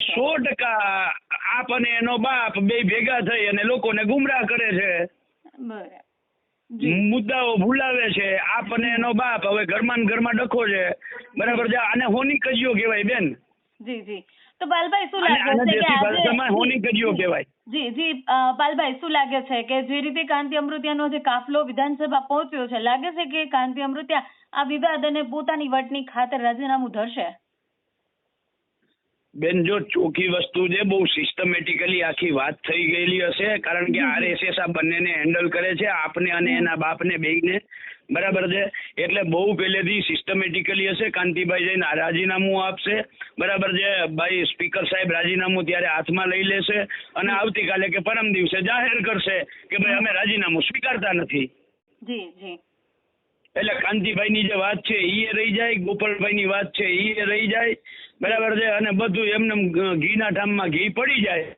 સો ટકા આપ અને એનો બાપ બે ભેગા થઈ અને લોકોને ગુમરાહ કરે છે. મુદ્દાઓ ભૂલાવે છે. આપ અને એનો બાપ હવે ઘરમાં ને ઘરમાં ડખો છે. બરાબર છે? આને હોની કજિયો કહેવાય બેન. જી જી. તો પાલભાઈ શું લાગે છે કે આજે હોની કજિયો કહેવાય. જી જી. પાલભાઈ શું લાગે છે કે જે રીતે કાંતિ અમૃતિયાનો જે કાફલો વિધાનસભા પહોંચ્યો છે લાગે છે કે કાંતિ અમૃતિયા આ વિવાદ અને પોતાની વટની ખાતર રાજીનામું ધરશે? બેન જો ચોખ્ખી વસ્તુ છે બહુ સિસ્ટમેટિકલી આખી વાત થઈ ગયેલી હશે કારણ કે આરએસએસ આ બંનેને હેન્ડલ કરે છે આપને અને એના બાપને બેયને. બરાબર છે? એટલે બહુ પહેલેથી સિસ્ટમેટિકલી હશે કાંતિભાઈ જઈને રાજીનામું આપશે. બરાબર છે? ભાઈ સ્પીકર સાહેબ રાજીનામું ત્યારે હાથમાં લઈ લેશે અને આવતીકાલે કે પરમ દિવસે જાહેર કરશે કે ભાઈ અમે રાજીનામું સ્વીકારતા નથી. જી જી. એટલે કાંતિભાઈની જે વાત છે એ રહી જાય ગોપાલભાઈની વાત છે એ રહી જાય. બરાબર છે? અને બધું એમને એમ ઘીના ઠામમાં ઘી પડી જાય.